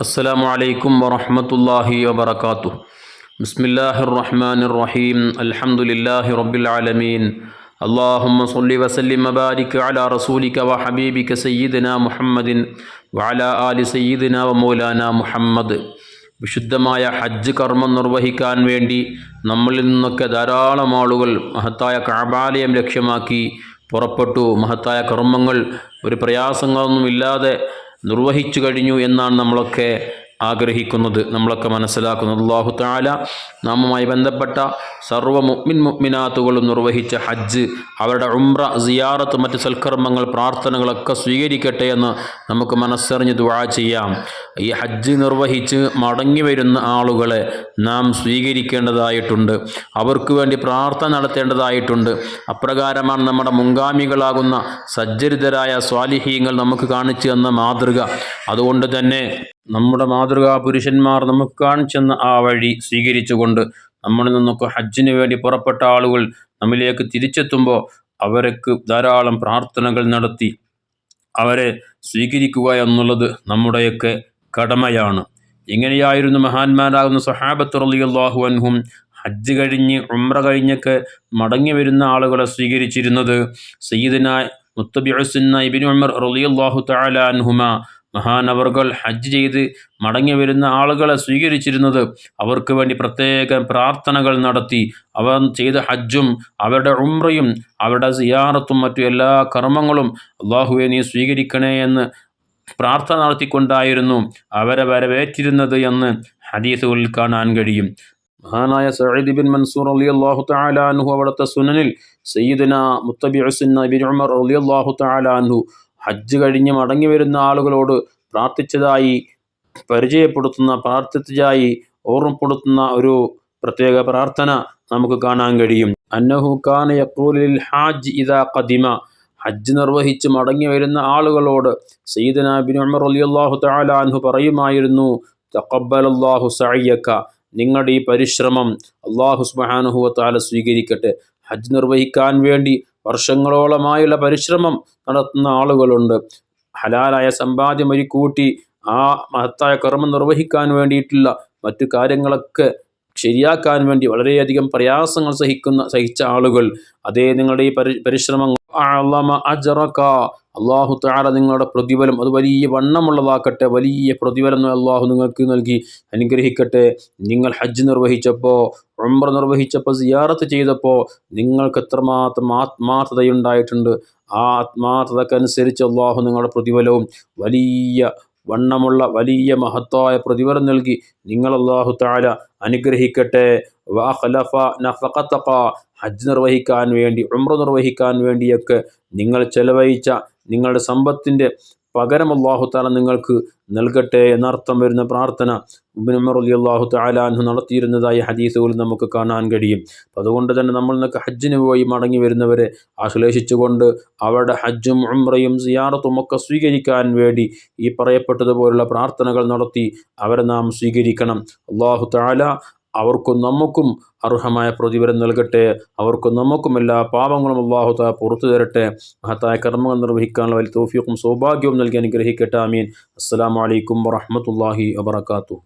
السلام عليكم ورحمة الله وبركاته بسم الله الرحمن الرحيم الحمد لله رب العالمين اللهم صل وسلم وبارك على رسولك وحبيبك سيدنا محمد وعلى آل سيدنا ومولانا محمد വിശുദ്ധമായ ഹജ്ജ് കർമ്മം നിർവഹിക്കാൻ വേണ്ടി നമ്മളിൽ നിന്നൊക്കെ ധാരാളം ആളുകൾ മഹത്തായ കാബാലയം ലക്ഷ്യമാക്കി പുറപ്പെട്ടു മഹത്തായ കർമ്മങ്ങൾ ഒരു പ്രയാസങ്ങളൊന്നുമില്ലാതെ നിർവഹിച്ചു കഴിഞ്ഞു എന്നാണ് നമ്മളൊക്കെ ആഗ്രഹിക്കുന്നത് നമ്മളൊക്കെ മനസ്സിലാക്കുന്നത്. അള്ളാഹു താല നാമുമായി ബന്ധപ്പെട്ട സർവ മുഗ്മിൻ മുഗ്മിനാത്തുകളും നിർവഹിച്ച ഹജ്ജ് അവരുടെ ഉംറ സിയാറത്ത് മറ്റ് സൽക്കർമ്മങ്ങൾ പ്രാർത്ഥനകളൊക്കെ സ്വീകരിക്കട്ടെ എന്ന് നമുക്ക് മനസ്സറിഞ്ഞ് ദുവാ ചെയ്യാം. ഈ ഹജ്ജ് നിർവഹിച്ച് മടങ്ങി വരുന്ന ആളുകളെ നാം സ്വീകരിക്കേണ്ടതായിട്ടുണ്ട്. അവർക്ക് വേണ്ടി പ്രാർത്ഥന നടത്തേണ്ടതായിട്ടുണ്ട്. അപ്രകാരമാണ് നമ്മുടെ മുൻഗാമികളാകുന്ന സജ്ജരിതരായ സ്വാലിഹീങ്ങൾ നമുക്ക് കാണിച്ചു തന്ന മാതൃക. അതുകൊണ്ട് തന്നെ നമ്മുടെ മാതൃകാ പുരുഷന്മാർ നമുക്ക് കാണിച്ചെന്ന ആ വഴി സ്വീകരിച്ചുകൊണ്ട് നമ്മളിൽ നിന്നൊക്കെ ഹജ്ജിന് വേണ്ടി പുറപ്പെട്ട ആളുകൾ നമ്മിലേക്ക് തിരിച്ചെത്തുമ്പോൾ അവർക്ക് ധാരാളം പ്രാർത്ഥനകൾ നടത്തി അവരെ സ്വീകരിക്കുക എന്നുള്ളത് നമ്മുടെയൊക്കെ കടമയാണ്. ഇങ്ങനെയായിരുന്നു മഹാന്മാരാകുന്ന സഹാബത്ത് റളിയല്ലാഹു അൻഹും ഹജ്ജ് കഴിഞ്ഞ് ഉമ്ര കഴിഞ്ഞൊക്കെ മടങ്ങി വരുന്ന ആളുകളെ സ്വീകരിച്ചിരുന്നത്? സയ്യിദിന മുത്തബിഅസുന്ന ഇബിൻ ഉമർ റളിയല്ലാഹു തആല അൻഹുമ മഹാനവർകൾ ഹജ്ജ് ചെയ്ത് മടങ്ങി വരുന്ന ആളുകളെ സ്വീകരിച്ചിരുന്നത് അവർക്ക് വേണ്ടി പ്രത്യേക പ്രാർത്ഥനകൾ നടത്തി. അവർ ചെയ്ത ഹജ്ജും അവരുടെ ഉമ്രയും അവരുടെ സിയാറത്തും മറ്റു എല്ലാ കർമ്മങ്ങളും അള്ളാഹുവെ നീ സ്വീകരിക്കണേ എന്ന് പ്രാർത്ഥന നടത്തിക്കൊണ്ടായിരുന്നു അവരെ വരവേറ്റിരുന്നത് എന്ന് ഹദീസുകളിൽ കാണാൻ കഴിയും. മഹാനായ സഈദ് ബിൻ മൻസൂർ അലി അള്ളാഹു അൻഹു അവിടുത്തെ സുനനിൽ സയ്യിദന മുത്തബി ഹുസിൻ ഇബ്നു ഉമർ അലി അള്ളാഹു അൻഹു ഹജ്ജ് കഴിഞ്ഞ് മടങ്ങി വരുന്ന ആളുകളോട് പ്രാർത്ഥിച്ചതായി പരിചയപ്പെടുത്തുന്ന പ്രാർത്ഥിച്ചതായി ഓർമ്മപ്പെടുത്തുന്ന ഒരു പ്രത്യേക പ്രാർത്ഥന നമുക്ക് കാണാൻ കഴിയും. അന്നഹു ഖാന യഖൂലിൽ ഹാജ് ഇദാ ഖദിമ. ഹജ്ജ് നിർവഹിച്ച് മടങ്ങി വരുന്ന ആളുകളോട് സയ്യിദന ബിൻ ഉമർ റളിയല്ലാഹു തആല അൻഹു പറയുമായിരുന്നു തഖബ്ബലല്ലാഹു സഅയ്യക. നിങ്ങളുടെ ഈ പരിശ്രമം അള്ളാഹു സുബ്ഹാനഹു വതആല സ്വീകരിക്കട്ടെ. ഹജ്ജ് നിർവഹിക്കാൻ വേണ്ടി വർഷങ്ങളോളമായുള്ള പരിശ്രമം നടത്തുന്ന ആളുകളുണ്ട്. ഹലാലായ സമ്പാദ്യം ഒരു കൂട്ടി ആ മഹത്തായ കർമ്മം നിർവഹിക്കാൻ വേണ്ടിയിട്ടുള്ള മറ്റു കാര്യങ്ങളൊക്കെ ശരിയാക്കാൻ വേണ്ടി വളരെയധികം പ്രയാസങ്ങൾ സഹിക്കുന്ന സഹിച്ച ആളുകൾ. അതേ നിങ്ങളുടെ ഈ പരി പരിശ്രമം അള്ളാഹു താര നിങ്ങളുടെ പ്രതിഫലം അത് വലിയ വണ്ണമുള്ളതാക്കട്ടെ വലിയ പ്രതിഫലം അള്ളാഹു നിങ്ങൾക്ക് നൽകി. അനുഗ്രഹിക്കട്ടെ. നിങ്ങൾ ഹജ്ജ് നിർവഹിച്ചപ്പോൾ ഉംറ നിർവഹിച്ചപ്പോൾ സിയാറത്ത് ചെയ്തപ്പോൾ നിങ്ങൾക്ക് എത്രമാത്രം ആത്മാർത്ഥതയുണ്ടായിട്ടുണ്ട്. ആ ആത്മാർത്ഥതക്കനുസരിച്ച് അള്ളാഹു നിങ്ങളുടെ പ്രതിഫലവും വലിയ വണ്ണമുള്ള വലിയ മഹത്തായ പ്രതിഫലം നൽകി. നിങ്ങൾ അള്ളാഹു താല അനുഗ്രഹിക്കട്ടെ. ഹജ്ജ് നിർവഹിക്കാൻ വേണ്ടി ഉമ്ര നിർവഹിക്കാൻ വേണ്ടിയൊക്കെ നിങ്ങൾ ചെലവഴിച്ച നിങ്ങളുടെ സമ്പത്തിന്റെ പകരം അള്ളാഹു താല നിങ്ങൾക്ക് നൽകട്ടെ എന്നർത്ഥം വരുന്ന പ്രാർത്ഥന ഉബിനുമർ അലി അള്ളാഹു താലാൻഹു നടത്തിയിരുന്നതായി ഹദീസുകളിൽ നമുക്ക് കാണാൻ കഴിയും. അതുകൊണ്ട് തന്നെ നമ്മൾ നിന്നൊക്കെ ഹജ്ജിന് പോയി മടങ്ങി വരുന്നവരെ ആശ്ലേഷിച്ചുകൊണ്ട് അവരുടെ ഹജ്ജും ഉംറയും സിയാറത്തും ഒക്കെ സ്വീകരിക്കാൻ വേണ്ടി ഈ പറയപ്പെട്ടതുപോലുള്ള പ്രാർത്ഥനകൾ നടത്തി അവരെ നാം സ്വീകരിക്കണം. അള്ളാഹു താല അവർക്കും നമുക്കും അർഹമായ പ്രതിഫലം നൽകട്ടെ. അവർക്കും നമുക്കും എല്ലാ പാപങ്ങളും അള്ളാഹു താ പുറത്തു തരട്ടെ. മഹത്തായ കർമ്മങ്ങൾ നിർവഹിക്കാനുള്ള വലിയ തോഫിയക്കും സൗഭാഗ്യവും നൽകി അനുഗ്രഹിക്കട്ടെ. അമീൻ അസ്സാം വലൈക്കും വറഹമത്തല്ലാഹി വബർക്കാത്തു